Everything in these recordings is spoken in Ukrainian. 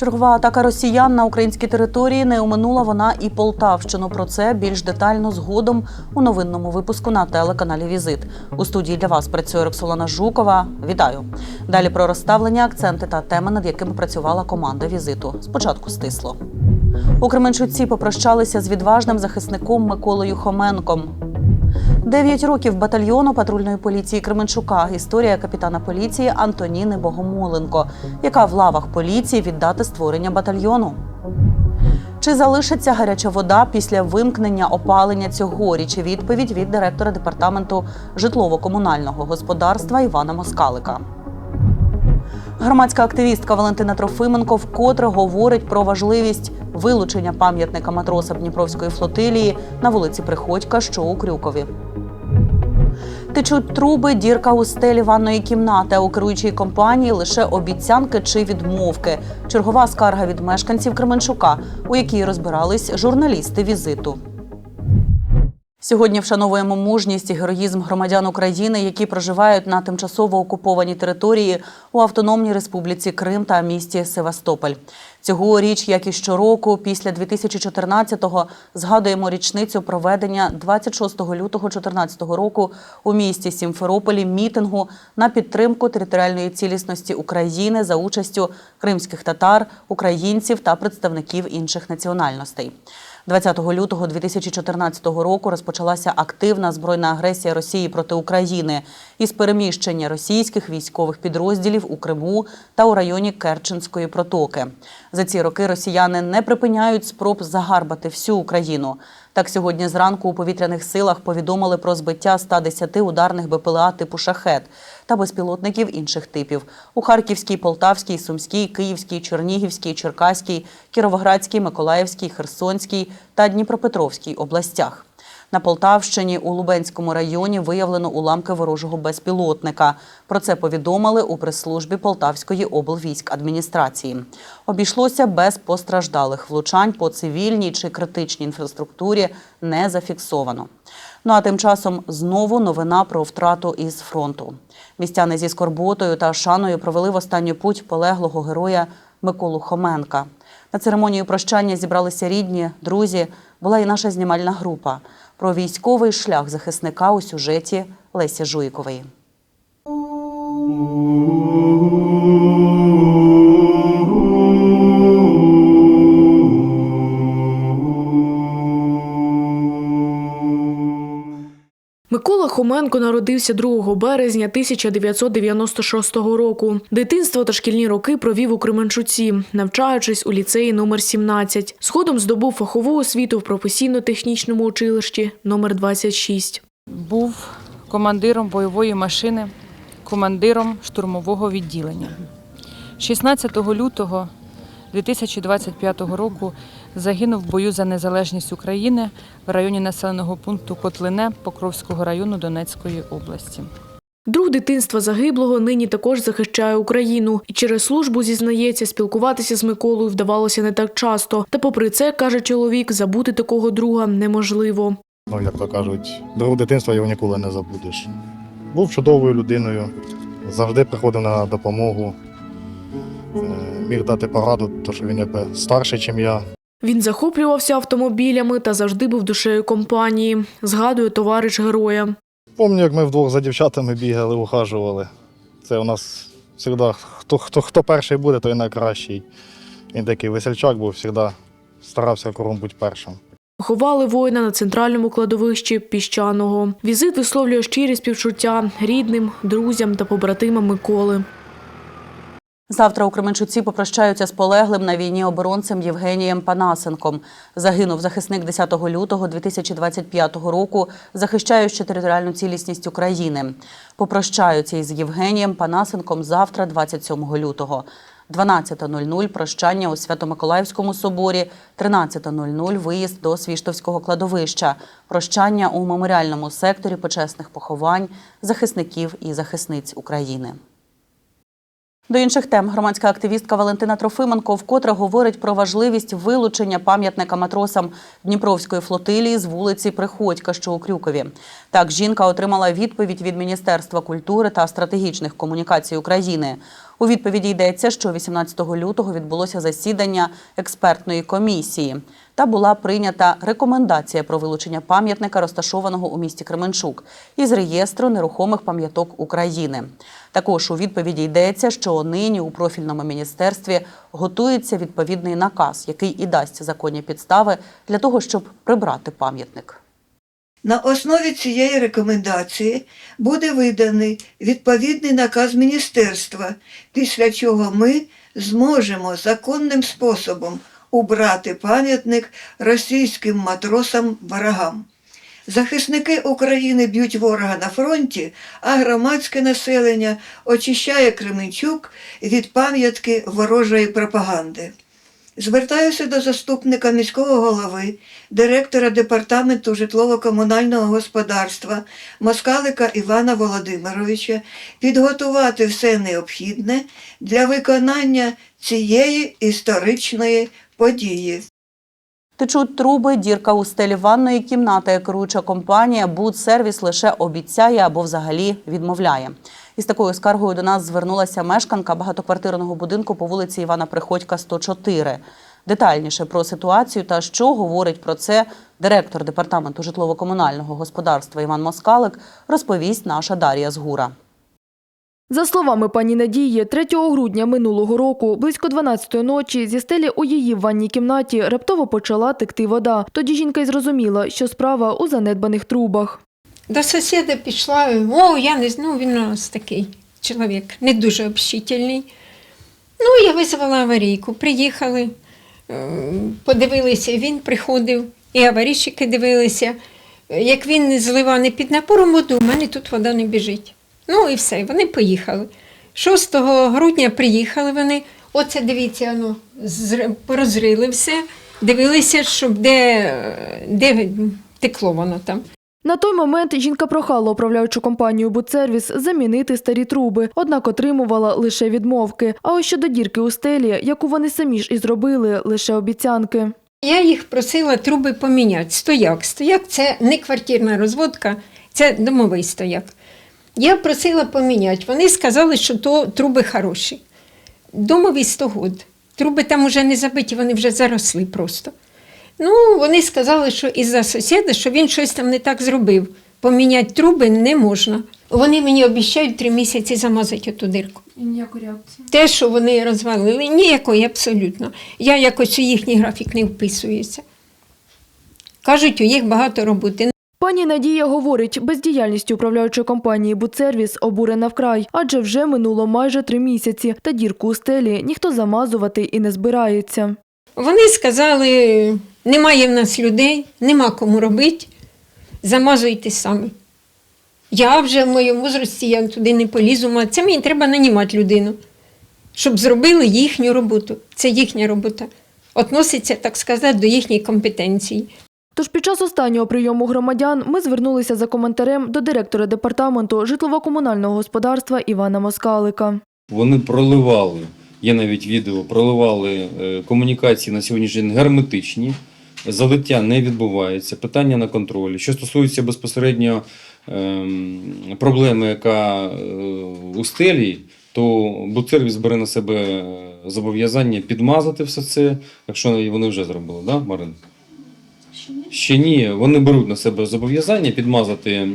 Чергова атака росіян на українській території не оминула вона і Полтавщину. Про це більш детально згодом у новинному випуску на телеканалі Візит. У студії для вас працює Роксолана Жукова. Вітаю. Далі про розставлення, акценти та теми, над якими працювала команда візиту. Спочатку стисло. У Кременчуці попрощалися з відважним захисником Миколою Хоменком. Дев'ять років батальйону патрульної поліції Кременчука. Історія капітана поліції Антоніни Богомоленко, яка в лавах поліції віддати створення батальйону. Чи залишиться гаряча вода після вимкнення опалення цьогоріч? Відповідь від директора департаменту житлово-комунального господарства Івана Москалика. Громадська активістка Валентина Трофименко вкотре говорить про важливість вилучення пам'ятника матросам Дніпровської флотилії на вулиці Приходька, що у Крюкові. Течуть труби, дірка у стелі ванної кімнати. А у керуючій компанії лише обіцянки чи відмовки. Чергова скарга від мешканців Кременчука, у якій розбирались журналісти візиту. Сьогодні вшановуємо мужність і героїзм громадян України, які проживають на тимчасово окупованій території у Автономній Республіці Крим та місті Севастополь. Цьогоріч, як і щороку, після 2014-го згадуємо річницю проведення 26 лютого 2014 року у місті Сімферополі мітингу на підтримку територіальної цілісності України за участю кримських татар, українців та представників інших національностей. 20 лютого 2014 року розпочалася активна збройна агресія Росії проти України із переміщення російських військових підрозділів у Криму та у районі Керченської протоки. За ці роки росіяни не припиняють спроб загарбати всю Україну. Так сьогодні зранку у повітряних силах повідомили про збиття 110 ударних БПЛА типу шахет та безпілотників інших типів у Харківській, Полтавській, Сумській, Київській, Чернігівській, Черкаській, Кіровоградській, Миколаївській, Херсонській та Дніпропетровській областях. На Полтавщині у Лубенському районі виявлено уламки ворожого безпілотника. Про це повідомили у прес-службі Полтавської облвійськадміністрації. Обійшлося без постраждалих влучань по цивільній чи критичній інфраструктурі не зафіксовано. Ну а тим часом знову новина про втрату із фронту. Містяни зі скорботою та шаною провели в останню путь полеглого героя Миколу Хоменка. На церемонію прощання зібралися рідні, друзі. Була і наша знімальна група про військовий шлях захисника у сюжеті Лесі Жуйкової. Микола Хоменко народився 2 березня 1996 року. Дитинство та шкільні роки провів у Кременчуці, навчаючись у ліцеї номер 17. Згодом здобув фахову освіту в професійно-технічному училищі номер 26. Був командиром бойової машини, командиром штурмового відділення. 16 лютого 2025 року загинув в бою за незалежність України в районі населеного пункту Котлине Покровського району Донецької області. Друг дитинства загиблого нині також захищає Україну і через службу зізнається, спілкуватися з Миколою вдавалося не так часто. Та, попри це, каже чоловік, забути такого друга неможливо. Ну, як то кажуть, друг дитинства його ніколи не забудеш. Був чудовою людиною, завжди приходив на допомогу, е, міг дати пораду, тому що він якби старший, ніж я. Він захоплювався автомобілями та завжди був душею компанії. Згадує товариш героя. Пам'ятаю, як ми вдвох за дівчатами бігали, ухажували. Це у нас завжди, хто, хто, хто перший буде, той найкращий. Він такий весельчак був, завжди старався кругом бути першим. Ховали воїна на центральному кладовищі піщаного. Візит висловлює щирі співчуття рідним, друзям та побратимам Миколи. Завтра у Кременчуці попрощаються з полеглим на війні оборонцем Євгенієм Панасенком. Загинув захисник 10 лютого 2025 року, захищаючи територіальну цілісність України. Попрощаються із Євгенієм Панасенком завтра, 27 лютого. 12.00 прощання у Свято-Миколаївському соборі, 13.00 виїзд до Свіштовського кладовища, прощання у меморіальному секторі почесних поховань захисників і захисниць України. До інших тем громадська активістка Валентина Трофименко вкотре говорить про важливість вилучення пам'ятника матросам Дніпровської флотилії з вулиці Приходька, що у Крюкові. Так, жінка отримала відповідь від Міністерства культури та стратегічних комунікацій України. У відповіді йдеться, що 18 лютого відбулося засідання експертної комісії та була прийнята рекомендація про вилучення пам'ятника, розташованого у місті Кременчук, із реєстру нерухомих пам'яток України. Також у відповіді йдеться, що нині у профільному міністерстві готується відповідний наказ, який і дасть законні підстави для того, щоб прибрати пам'ятник. На основі цієї рекомендації буде виданий відповідний наказ міністерства, після чого ми зможемо законним способом убрати пам'ятник російським матросам ворогам. Захисники України б'ють ворога на фронті, а громадське населення очищає Кременчук від пам'ятки ворожої пропаганди. Звертаюся до заступника міського голови, директора департаменту житлово-комунального господарства Москалика Івана Володимировича підготувати все необхідне для виконання цієї історичної події. Течуть труби, дірка у стелі ванної кімнати. Керуюча компанія «Будсервіс» лише обіцяє або взагалі відмовляє. Із такою скаргою до нас звернулася мешканка багатоквартирного будинку по вулиці Івана Приходька, 104. Детальніше про ситуацію та що говорить про це директор департаменту житлово-комунального господарства Іван Москалик, розповість наша Дар'я Згура. За словами пані Надії, 3 грудня минулого року, близько 12-ї ночі, зі стелі у її ванній кімнаті раптово почала текти вода. Тоді жінка й зрозуміла, що справа у занедбаних трубах. До сусіда пішла, о, я не знаю, він у нас такий чоловік, не дуже общительний. Ну, я визвала аварійку, приїхали, е, подивилися, він приходив, і аварійщики дивилися. Як він злива не під напором воду, у мене тут вода не біжить. Ну і все, вони поїхали. 6 грудня приїхали вони, оце дивіться, ну, зр- порозрили все, дивилися, щоб де, де текло воно там. На той момент жінка прохала управляючу компанію «Будсервіс» замінити старі труби, однак отримувала лише відмовки. А ось щодо дірки у стелі, яку вони самі ж і зробили, лише обіцянки. Я їх просила труби поміняти. Стояк. Стояк це не квартирна розводка, це домовий стояк. Я просила поміняти. Вони сказали, що то труби хороші. Домовий 100 год. Труби там вже не забиті, вони вже заросли просто. Ну, вони сказали, що із-за сусіда, що він щось там не так зробив. Поміняти труби не можна. Вони мені обіцяють три місяці замазати ту дирку. І ніякої реакції. Те, що вони розвалили, ніякої абсолютно. Я якось у їхній графік не вписуюся. Кажуть, у їх багато роботи. Пані Надія говорить, бездіяльністю управляючої компанії «Будсервіс» обурена вкрай, адже вже минуло майже три місяці, та дірку у стелі ніхто замазувати і не збирається. Вони сказали, немає в нас людей, нема кому робити, замазуйте самі. Я вже в моєму возрасті я туди не полізу, це мені треба нанімати людину, щоб зробили їхню роботу. Це їхня робота. Относиться, так сказати, до їхньої компетенції. Тож під час останнього прийому громадян ми звернулися за коментарем до директора департаменту житлово-комунального господарства Івана Москалика. Вони проливали, є навіть відео, проливали е, комунікації на сьогоднішній день герметичні, залиття не відбувається, питання на контролі. Що стосується безпосередньо ем, проблеми, яка е, у стелі, то Буцервіс бере на себе е, зобов'язання підмазати все це, якщо вони вже зробили, да, Марин? Ще ні, вони беруть на себе зобов'язання підмазати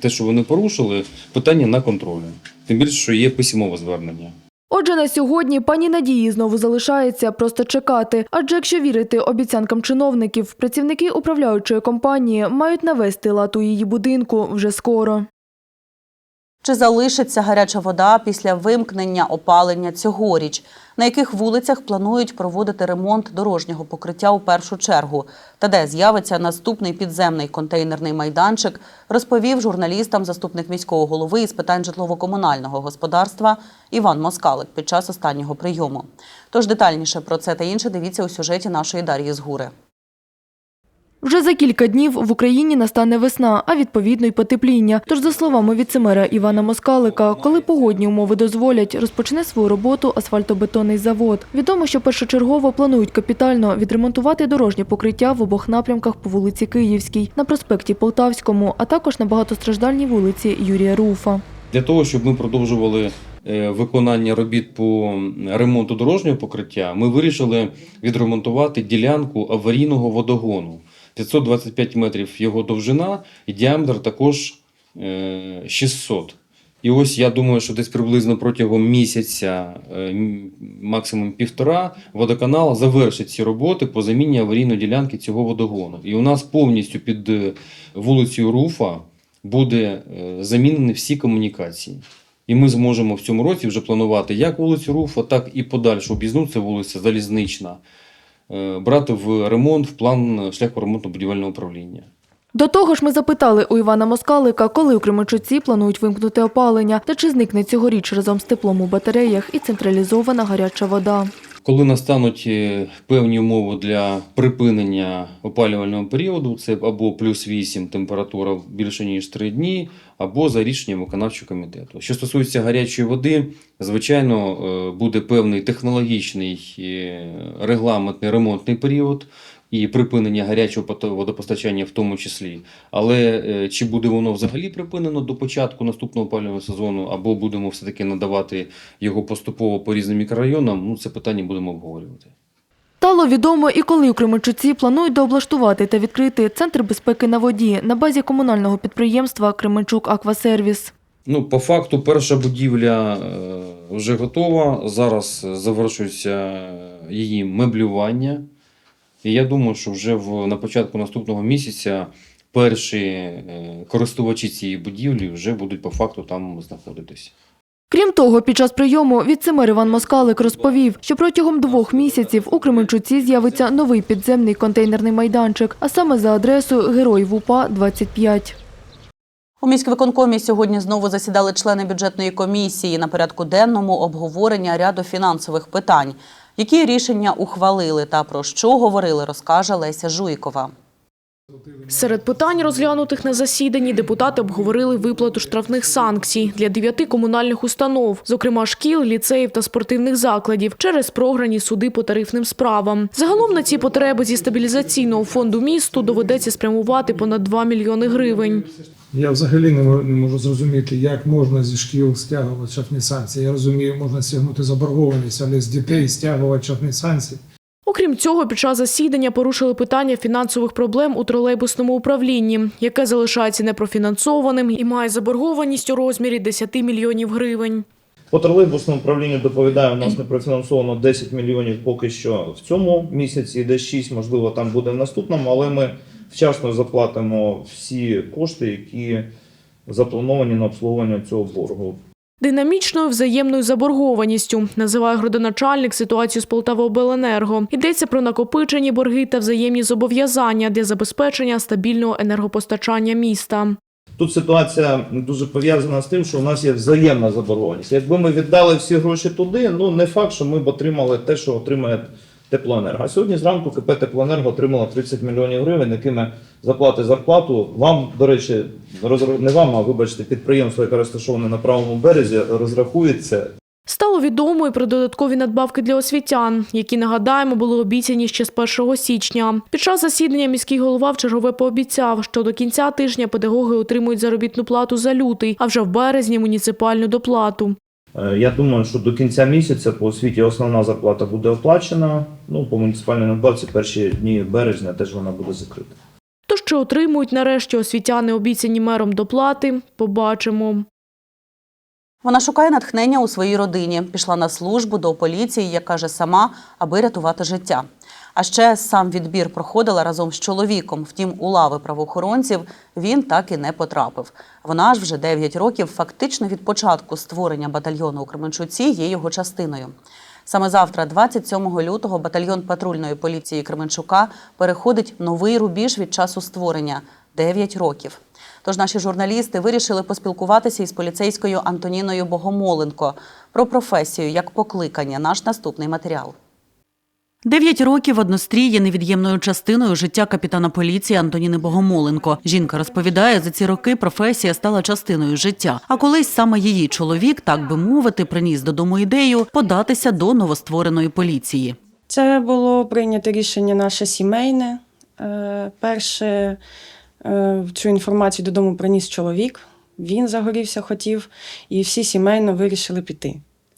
те, що вони порушили, питання на контролі. Тим більше, що є письмове звернення. Отже, на сьогодні пані Надії знову залишається просто чекати. Адже якщо вірити обіцянкам чиновників, працівники управляючої компанії мають навести лад у її будинку вже скоро. Чи залишиться гаряча вода після вимкнення опалення цьогоріч? На яких вулицях планують проводити ремонт дорожнього покриття у першу чергу? Та де з'явиться наступний підземний контейнерний майданчик, розповів журналістам заступник міського голови із питань житлово-комунального господарства Іван Москалик під час останнього прийому. Тож детальніше про це та інше дивіться у сюжеті нашої Дар'ї Згури. Вже за кілька днів в Україні настане весна, а відповідно й потепління. Тож, за словами віцемера Івана Москалика, коли погодні умови дозволять, розпочне свою роботу асфальтобетонний завод. Відомо, що першочергово планують капітально відремонтувати дорожнє покриття в обох напрямках по вулиці Київській, на проспекті Полтавському, а також на багатостраждальній вулиці Юрія Руфа. Для того, щоб ми продовжували е, виконання робіт по ремонту дорожнього покриття, ми вирішили відремонтувати ділянку аварійного водогону. 525 метрів його довжина і діаметр також е, 600. І ось я думаю, що десь приблизно протягом місяця, е, максимум півтора, водоканал завершить ці роботи по заміні аварійної ділянки цього водогону. І у нас повністю під е, вулицею Руфа буде е, замінені всі комунікації. І ми зможемо в цьому році вже планувати як вулицю Руфа, так і подальшу об'їзну, це вулиця Залізнична, е, брати в ремонт в план шляху ремонтно-будівельного управління. До того ж, ми запитали у Івана Москалика, коли у Кременчуці планують вимкнути опалення та чи зникне цьогоріч разом з теплом у батареях і централізована гаряча вода. Коли настануть е, певні умови для припинення опалювального періоду, це або плюс 8 температура більше ніж 3 дні, або за рішенням виконавчого комітету. Що стосується гарячої води, звичайно, е, буде певний технологічний е, регламентний ремонтний період. І припинення гарячого водопостачання в тому числі. Але е, чи буде воно взагалі припинено до початку наступного опалювального сезону, або будемо все-таки надавати його поступово по різним мікрорайонам, ну це питання будемо обговорювати. Стало відомо і коли у Кременчуці планують дооблаштувати та відкрити центр безпеки на воді на базі комунального підприємства Кременчук Аквасервіс. Ну, по факту, перша будівля е, вже готова. Зараз завершується її меблювання. І я думаю, що вже в, на початку наступного місяця перші е, користувачі цієї будівлі вже будуть по факту там знаходитись. Крім того, під час прийому віцемер Іван Москалик розповів, що протягом двох місяців у Кременчуці з'явиться новий підземний контейнерний майданчик, а саме за адресою Героїв УПА 25. У міськвиконкомі сьогодні знову засідали члени бюджетної комісії. На порядку денному обговорення ряду фінансових питань. Які рішення ухвалили та про що говорили, розкаже Леся Жуйкова. Серед питань, розглянутих на засіданні, депутати обговорили виплату штрафних санкцій для дев'яти комунальних установ, зокрема шкіл, ліцеїв та спортивних закладів, через програні суди по тарифним справам. Загалом на ці потреби зі стабілізаційного фонду місту доведеться спрямувати понад 2 мільйони гривень. Я взагалі не можу зрозуміти, як можна зі шкіл стягувати штрафні санкції. Я розумію, можна стягнути заборгованість, але з дітей стягувати штрафні санкції. Окрім цього, під час засідання порушили питання фінансових проблем у тролейбусному управлінні, яке залишається непрофінансованим і має заборгованість у розмірі 10 мільйонів гривень. По тролейбусному управлінню доповідаю, у нас не профінансовано 10 мільйонів поки що в цьому місяці, десь 6, можливо, там буде в наступному, але ми вчасно заплатимо всі кошти, які заплановані на обслуговування цього боргу. Динамічною взаємною заборгованістю називає градоначальник ситуацію з Полтавобленерго. Йдеться про накопичені борги та взаємні зобов'язання для забезпечення стабільного енергопостачання міста. Тут ситуація дуже пов'язана з тим, що у нас є взаємна заборгованість. Якби ми віддали всі гроші туди, ну не факт, що ми б отримали те, що отримає теплоенерго. А сьогодні зранку КП Теплоенерго отримало 30 мільйонів гривень, якими заплати зарплату. Вам, до речі, не вам, а вибачте, підприємство, яке розташоване на правому березі, розрахується Стало відомо і про додаткові надбавки для освітян, які, нагадаємо, були обіцяні ще з 1 січня. Під час засідання міський голова в чергове пообіцяв, що до кінця тижня педагоги отримують заробітну плату за лютий, а вже в березні муніципальну доплату. Е, Я думаю, що до кінця місяця по освіті основна зарплата буде оплачена. Ну, по муніципальній надбавці перші дні березня теж вона буде закрита. То, що отримують нарешті освітяни обіцяні мером доплати, побачимо. Вона шукає натхнення у своїй родині. Пішла на службу до поліції, як каже сама, аби рятувати життя. А ще сам відбір проходила разом з чоловіком. Втім, у лави правоохоронців він так і не потрапив. Вона ж вже 9 років, фактично від початку створення батальйону у Кременчуці, є його частиною. Саме завтра, 27 лютого, батальйон патрульної поліції Кременчука переходить новий рубіж від часу створення 9 років. Тож наші журналісти вирішили поспілкуватися із поліцейською Антоніною Богомоленко про професію як покликання. Наш наступний матеріал. Дев'ять років однострій є невід'ємною частиною життя капітана поліції Антоніни Богомоленко. Жінка розповідає, за ці роки професія стала частиною життя. А колись саме її чоловік, так би мовити, приніс додому ідею податися до новоствореної поліції. Це було прийнято рішення наше сімейне. Е, Перше е, цю інформацію додому приніс чоловік. Він загорівся, хотів, і всі сімейно вирішили піти.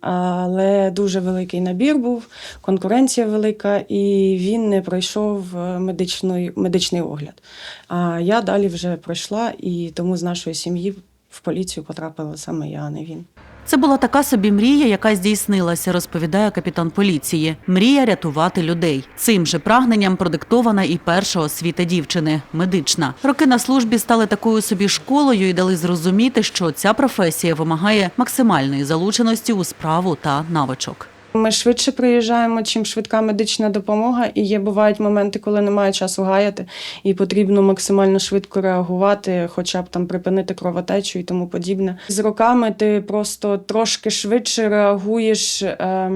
Але дуже великий набір був, конкуренція велика, і він не пройшов е, медичний, медичний огляд. А я далі вже пройшла, і тому з нашої сім'ї в поліцію потрапила саме я, а не він. Це була така собі мрія, яка здійснилася, розповідає капітан поліції. Мрія рятувати людей. Цим же прагненням продиктована і перша освіта дівчини медична. Роки на службі стали такою собі школою і дали зрозуміти, що ця професія вимагає максимальної залученості у справу та навичок. Ми швидше приїжджаємо, чим швидка медична допомога, і є бувають моменти, коли немає часу гаяти, і потрібно максимально швидко реагувати, хоча б там припинити кровотечу і тому подібне. З роками ти просто трошки швидше реагуєш е,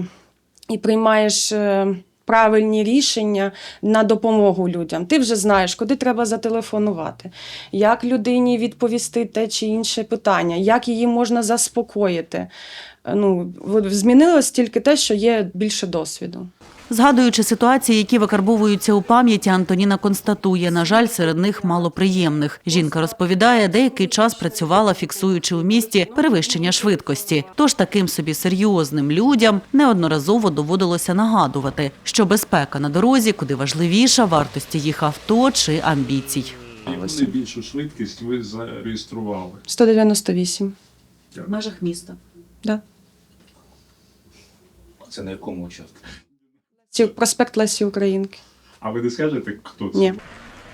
і приймаєш. Е, Правильні рішення на допомогу людям. Ти вже знаєш, куди треба зателефонувати, як людині відповісти те чи інше питання, як її можна заспокоїти. Ну, змінилось тільки те, що є більше досвіду. Згадуючи ситуації, які викарбовуються у пам'яті, Антоніна констатує, на жаль, серед них мало приємних. Жінка розповідає, деякий час працювала, фіксуючи у місті перевищення швидкості. Тож таким собі серйозним людям неодноразово доводилося нагадувати, що безпека на дорозі куди важливіша вартості їх авто чи амбіцій. Яку найбільшу швидкість ви зареєстрували? 198. В межах міста. Да. Це на якому участку? Ці- Проспект Лесі Українки. А ви не скажете, хто це? Ні.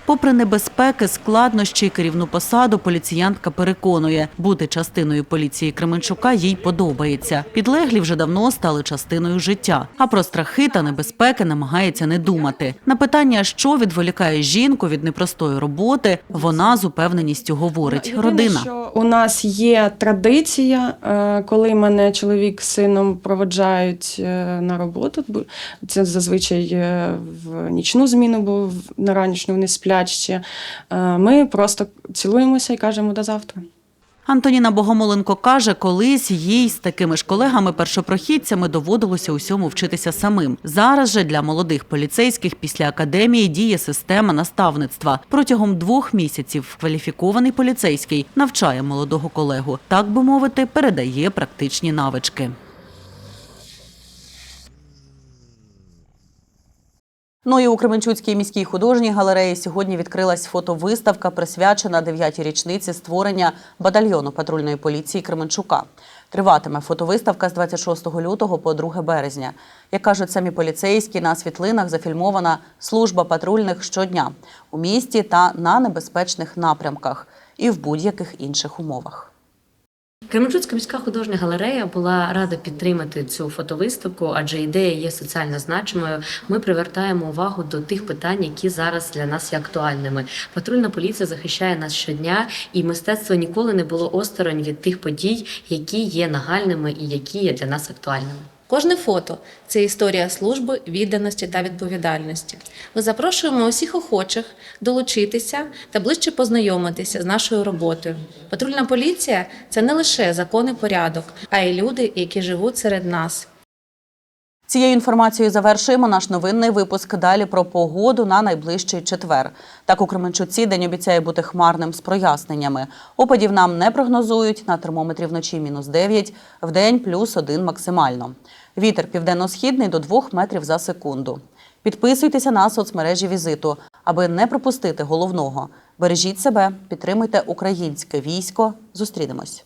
Попри небезпеки, складнощі керівну посаду, поліціянтка переконує, бути частиною поліції Кременчука їй подобається. Підлеглі вже давно стали частиною життя. А про страхи та небезпеки намагається не думати. На питання, що відволікає жінку від непростої роботи, вона з упевненістю говорить: родина. що у нас є традиція, е, коли мене чоловік з сином проводжають е, на роботу. Це зазвичай е, в нічну зміну, бо на ранішню вони сплять ще. Е, Ми просто цілуємося і кажемо до завтра. Антоніна Богомоленко каже, колись їй з такими ж колегами-першопрохідцями доводилося усьому вчитися самим. Зараз же для молодих поліцейських після академії діє система наставництва. Протягом двох місяців кваліфікований поліцейський навчає молодого колегу, так би мовити, передає практичні навички. Ну і у Кременчуцькій міській художній галереї сьогодні відкрилась фотовиставка, присвячена 9-й річниці створення батальйону патрульної поліції Кременчука. Триватиме фотовиставка з 26 лютого по 2 березня. Як кажуть самі поліцейські, на світлинах зафільмована служба патрульних щодня у місті та на небезпечних напрямках і в будь-яких інших умовах. Кременчуцька міська художня галерея була рада підтримати цю фотовиставку, адже ідея є соціально значимою. Ми привертаємо увагу до тих питань, які зараз для нас є актуальними. Патрульна поліція захищає нас щодня, і мистецтво ніколи не було осторонь від тих подій, які є нагальними і які є для нас актуальними. Кожне фото це історія служби, відданості та відповідальності. Ми запрошуємо усіх охочих долучитися та ближче познайомитися з нашою роботою. Патрульна поліція це не лише закон і порядок, а й люди, які живуть серед нас. Цією інформацією завершуємо наш новинний випуск. Далі про погоду на найближчий четвер. Так у Кременчуці день обіцяє бути хмарним з проясненнями. Опадів нам не прогнозують. На термометрі вночі мінус 9, в день плюс 1 максимально. Вітер південно-східний до 2 метрів за секунду. Підписуйтеся на соцмережі візиту, аби не пропустити головного. Бережіть себе, підтримуйте українське військо. Зустрінемось.